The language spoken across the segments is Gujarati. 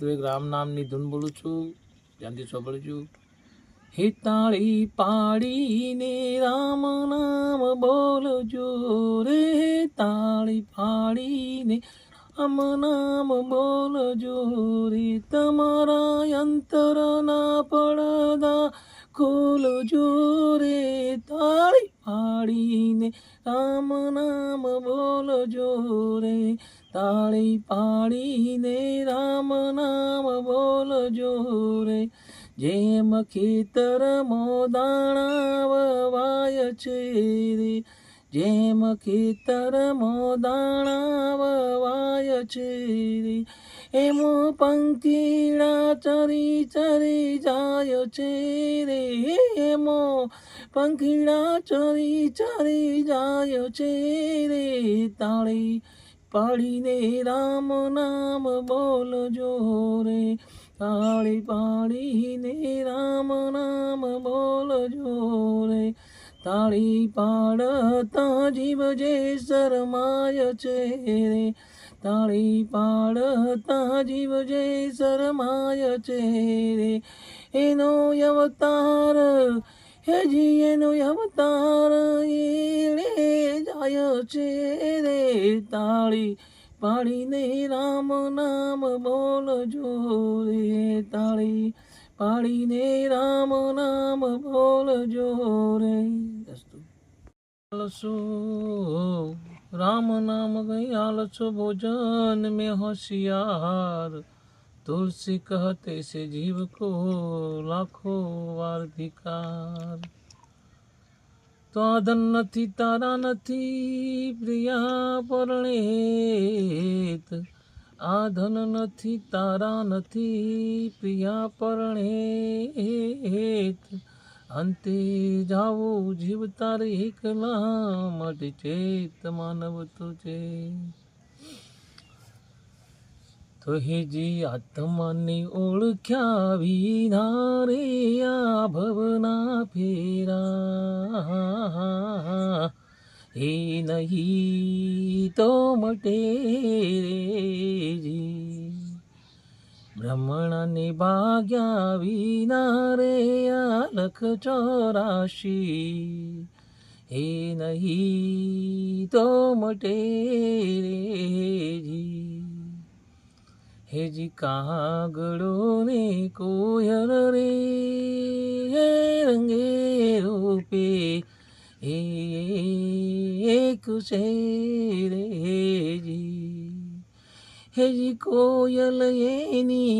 તો એક રામ નામની ધૂન બોલું છું ધ્યાનથી સાંભળજો. હિતાળી પાડીને રામ નામ બોલજો રે, તાળી પાડીને રામ નામ બોલજો રે તમારા અંતરના પડદા ખોલજો રે તાળી પાડીને રામ નામ બોલજો રે તાળી પાડીને રામ નામ બોલજો રે જેમ ખેતર મોદાણા વવાય છે રે જેમ ખેતર મોદાણા વવાય છે એમો પંખીડા ચરી ચરી જાય છે રે. એમો પંખીડા ચરી ચરી જાય છે રે. તાળી પાડીને રામ નામ બોલજો રે. તાળી પાડીને રામ નામ બોલજો રે. તાળી પાડતા જીવ જે શરમાય છે રે. તાળી પાડતા જીવ જે શરમાય છે રે. એનો અવતાર હેજી એનો અવતાર એળે જાય છે રે. તાળી પાડીને રામ નામ બોલજો રે. તાળી પાડીને રામ નામ બોલજો રે. રામ નામ ગયાલ છો ભોજન મેં હોશિયાર. તુલસી કહતે સે જીવ કો લાખો વાર ધિકાર તો આધન નથી, તારા નથી, પ્રિયા પરણેત. આધન નથી, તારા નથી, પ્રિયા પરણેત. અંતે જાવો, જીવ તારે એકલા માટે ચેત માનવ તુજે તો હેજી આત્માને ઓળખ્યા વિના રે આ ભવના ફેરા. એ નહીં તો મટે રેજી બ્રહ્મણને ભાગ્યા વિના રે અલખ લખ ચોરાશી. હે નહીં તો મટે રેજી. હેજી કાગડો ને કોયલ રે રંગે રૂપે, હે એક છે રેજી હેજી કોયલ એની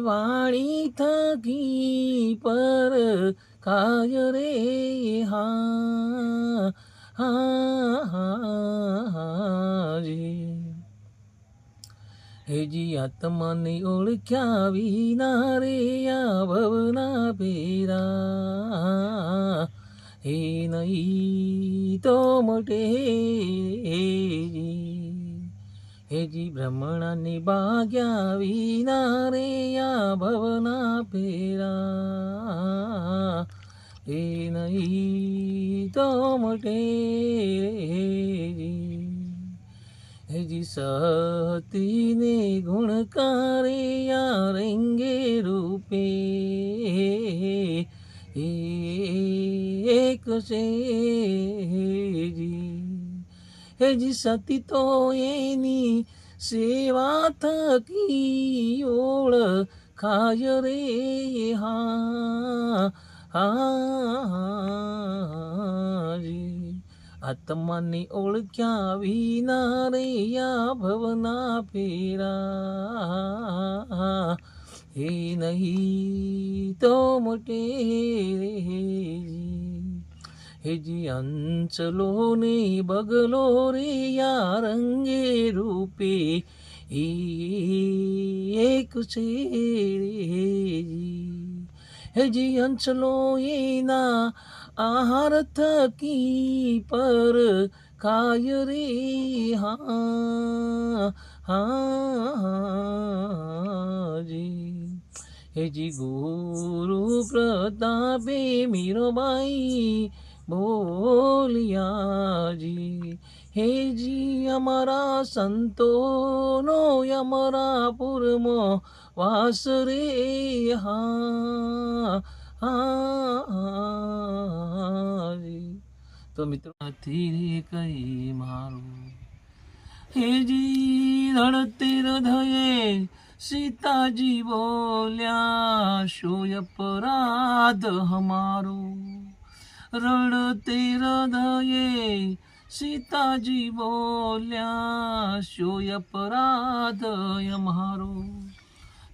વાણી થકી પર કાય રે હા હાજી હેજી આત્માને ઓળખ્યા વિના રે આ ભવના પેરા હે નહીં તો મટે હેજી હેજી બ્રહ્મણાની ભાગ્યા વિના રે આ ભવના પેરા એ નહીં તો મટે હેજી સતીને ગુણકારે આ રંગે રૂપે. એક છે હેજી હેજી સતી તો એની સેવા થકી ઓળખાય રે હા હાજી આત્માને ઓળખ્યા વિના રે યા ભવના ફેરા હે નહીં તો મોટે રેજી હેજી અંચલો ને બગલો રે યા રંગે રૂપે એક છે હેજી અંચલો એના આહાર થકી પર ખાય રે હા હાજી હેજી ગુરુ પ્રતાપે મીરોબાઈ બોલિયાજી હેજી અમારા સંતોનો અમારા પુરમો વાસ રે, હા હા તો મિત્રો નથી રે કઈ મારું? હેજી ધડતે હૃદયે સીતાજી બોલ્યા, શું અપરાધ હમારો? રડતે હૃદયે સીતાજી બોલ્યા, શોય અપરાધ અમારો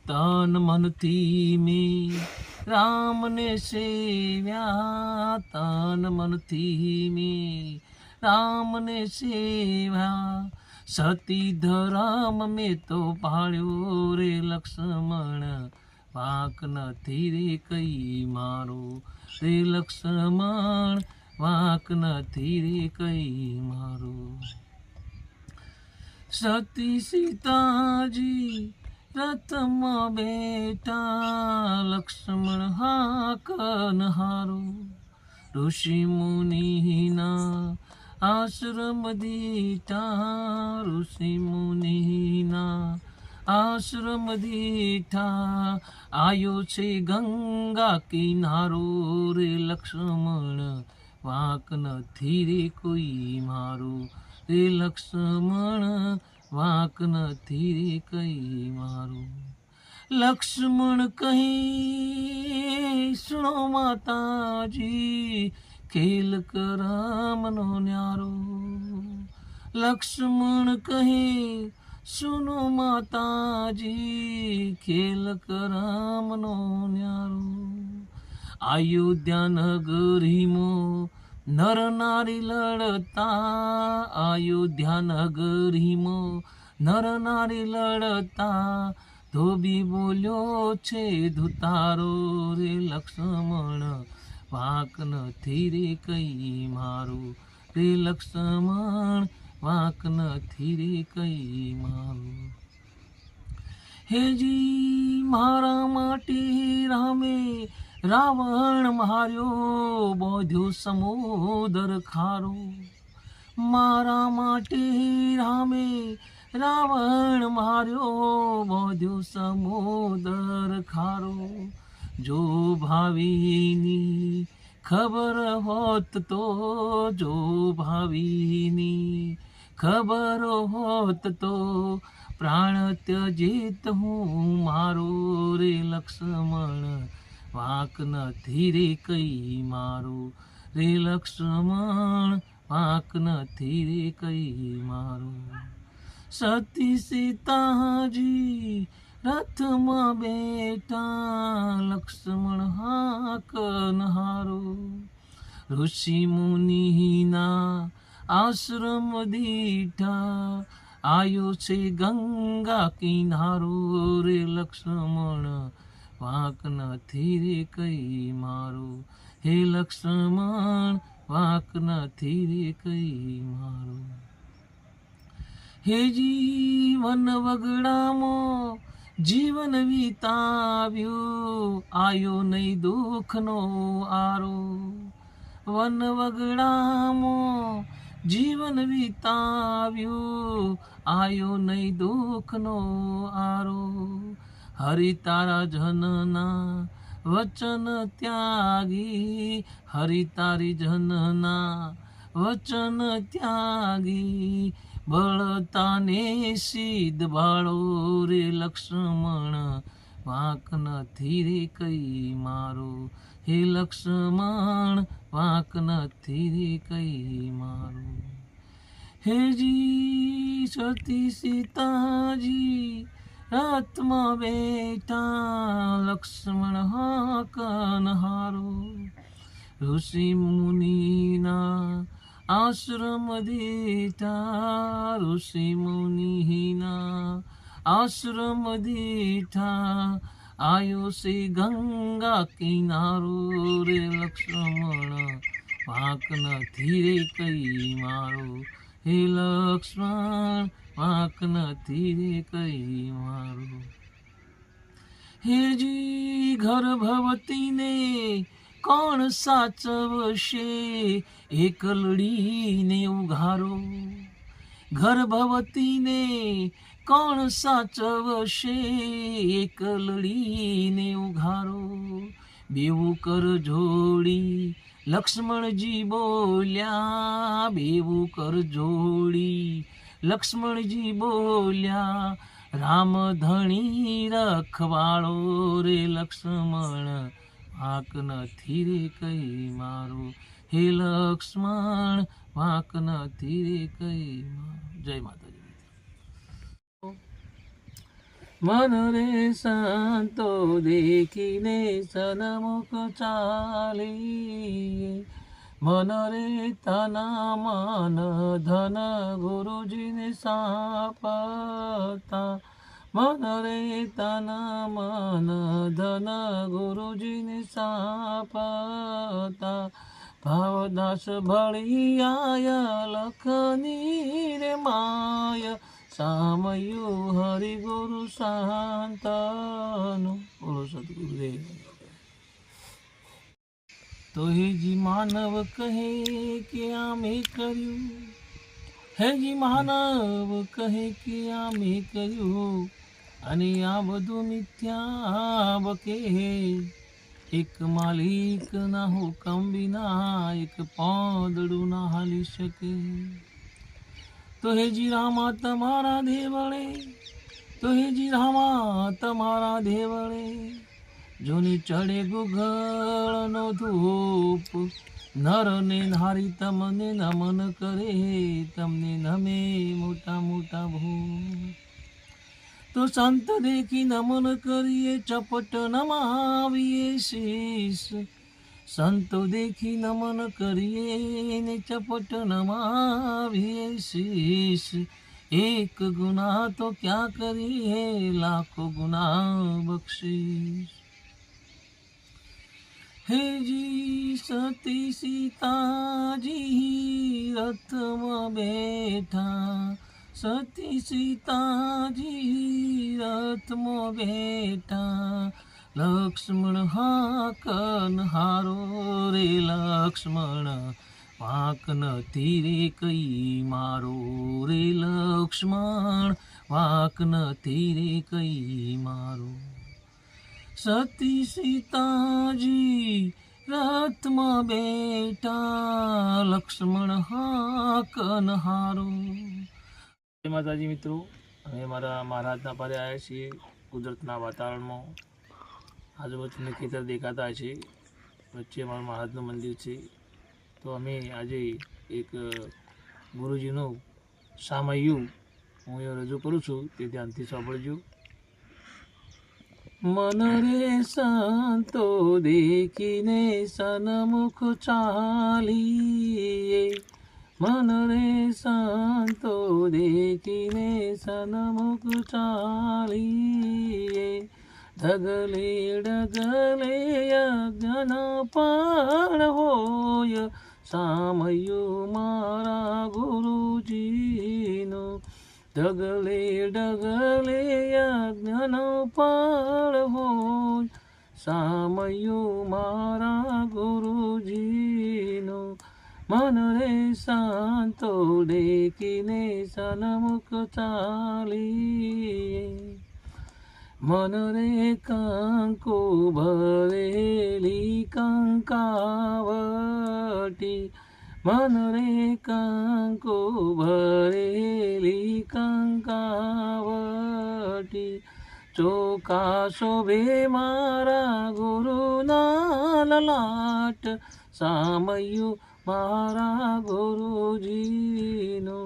તન મનથી મેં રામને સેવ્યા, તન મનથી મેં રામને સેવા સતી ધરામ મેં તો પાળ્યો રે લક્ષ્મણ વાંક નથી રે કઈ મારો? રે લક્ષ્મણ, વાંક નથી રે કઈ મારો? સતી સીતાજી, રથમાં બેટા લક્ષ્મણ હાકન હારો ઋષિ મુનિના આશ્રમ દીઠા, ઋષિ મુનિના આશ્રમ દીઠા આયો છે ગંગા કિનારો રે લક્ષ્મણ. વાંક નથી રે કોઈ મારું. રે લક્ષ્મણ, વાંક નથી રે કઈ મારું. લક્ષ્મણ કહી, સુણો માતાજી, ખેલ કરામનો ન્યારો. લક્ષ્મણ કહે સુનો માતાજી, ખેલ કરામનો ન્યારો. અયોધ્યા નગરીમાં નર નારી લડતા, અયોધ્યા નગરીમાં નર નારી લડતા. ધોબી બોલ્યો છે, ધુતારો રે લક્ષ્મણ, વાંક નથી રે કઈ મારું. રે લક્ષ્મણ વાંક નથી રે કઈ મારું. હેજી મારા માટે રામે રાવણ માર્યો, બોધ્યો સમોદર ખારો. મારા માટે રામે રાવણ માર્યો, બોધ્યો સમોદર ખારો. જો ભાવીની ખબર હોત તો, જો ભાવીની ખબર હોત તો પ્રાણ ત્યજીત હું, મારો રે લક્ષ્મણ. વાંક નથી રે કઈ મારું રે લક્ષ્મણ. વાંક નથી રે કઈ મારું. સતી સીતાજી, રથમાં બેઠા, લક્ષ્મણ હાક નહારો ઋષિ મુનિના આશ્રમ દીઠા આયો છે ગંગા કિનારો રે લક્ષ્મણ. વાંક નથી રે કઈ મારું. હે લક્ષ્મણ વાંક નથી રે કઈ મારો. હે જીવન વગડામાં જીવન વિતાવ્યું, આયો નહીં દુઃખનો આરો. વન વગડામાં જીવન વિતાવ્યું. આયો નહીં દુઃખનો આરો. હરિ તારા જનના વચન ત્યાગી. હરિ તારી જનના વચન ત્યાગી. બળતાને સિદ્ધ બાળો રે લક્ષ્મણ. વાંક નથી રે કઈ મારો. હે લક્ષ્મણ વાંક નથી રે કઈ મારો. હેજી સતી સીતાજી રથમાં બેઠા લક્ષ્મણ હાકન હારો. ઋષિ મુનિના આશ્રમ દેઠા, ઋષિ મુનિના આશ્રમ દીઠા આયો છે ગંગા કિનારો રે લક્ષ્મણ વાંક નથી રે કઈ મારો? હે લક્ષ્મણ, વાંક નથી રે કઈ મારો? હેજી ભવતીને કોણ સાચવશે? એકલડીને ઉઘારો. ગર્ભવતીને કોણ સાચવશે? એકલડીને ઉઘારો. બેવું કર જોડી. લક્ષ્મણજી બોલ્યા, બેવું કર જોડી. લક્ષ્મણજી બોલ્યા, રામ ધણી રખવાળો રે લક્ષ્મણ. વાંક નથી રે કઈ મારો. હે લક્ષ્મણ, વાંક નથી રે કઈ જય માતાજી. મન રે સંતો દેખીને સનમુખ ચાલી મન રે તના મન ધન ગુરુજીને સાપતા મન રે તના મન ધન ગુરુજીને સાપતા ભાવદાસ સામયું હરિ ગુરુ શાંતનું. બોલો સદગુરુદેવ. તો હેજી માનવ કહે કે આમે કર્યું. હેજી માનવ કહે કે આમે કર્યું. અને આ બધું મિથ્યા બકે એક માલિક ના હુકમ વિના એક પાંદડું ના હાલી શકે. તો હેજી રામા તમારા દેવળે, તો હેજી રામા તમારા દેવળે. જોની ચડે ગુગળનો ધૂપ નર ને નારી તમને નમન કરે, તમને નમે મોટા મોટા ભૂ તો સંત દેખી નમન કરીએ, ચપટ નમાવીએ શીશ સંતો દેખી નમન કરીએ ને ચપટ નમાવીએ શીશ એક ગુના તો ક્યાં કરીએ લાખો ગુના બક્ષીશ હેજી સતી સીતાજી રથમાં બેઠા સતી સીતાજી રથમાં બેઠા લક્ષ્મણ હાકન હારો રે લક્ષ્મણ વાંક તીરે કઈ મારો રે લક્ષ્મણ વાંક તીરે કઈ મારો. સતી સીતાજી રથમાં બેઠા, લક્ષ્મણ હાકન હારો. જય માતાજી મિત્રો, અમે મારા મહારાજના પારે આવ્યા છીએ કુદરતના વાતાવરણમાં. આજુબાજુને ખેતર દેખાતા છે. વચ્ચે અમારું મહારાજનું મંદિર છે. તો અમે આજે એક ગુરુજીનું સામયું હું એ રજૂ કરું છું તે ધ્યાનથી સાંભળજો. મન રે સંતો દેખીને સનમુખ ચાલીએ. મન રે સંતો દેખીને સનમુખ ચાલીએ. ઢગલે ડગલે યજ્ઞ પણ હોય સામયું મારા ગુરુજીનો ડગલે ડગલે યજ્ઞનો પણ હોય સામયું મારા ગુરુજીનો મન રે શાંતો ડેકીને સનમુખ ચાલીએ मनरे काङ्को भरेली कङ्कावटी मनरे काङ्को भरेली कङ्कावटी चोका शोभे मारा गुरु नाल सामयु मारा गुरुजीनु।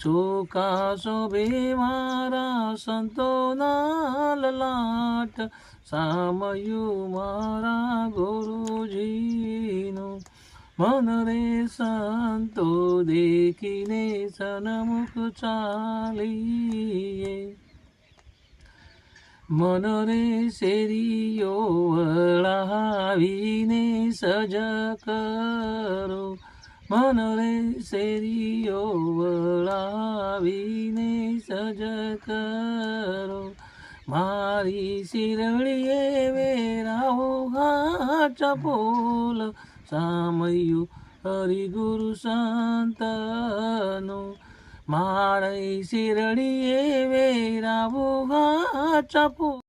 ચોકા શોભે મારા સંતોના લલાટ સામયું મારા ગુરુજીનું મન રે સંતો દેખીને સનમુખ ચાલીએ મન રે શેરીઓ વળાવીને સજ કરો મન રે શેરીઓ વળાવીને સજ કરો. મારી શિરળીએ વેરાઓ હાચ પોલ સામયું હરિગુરુ સંતનો. મારી શિરળીએ વેરાઓ હા ચપુ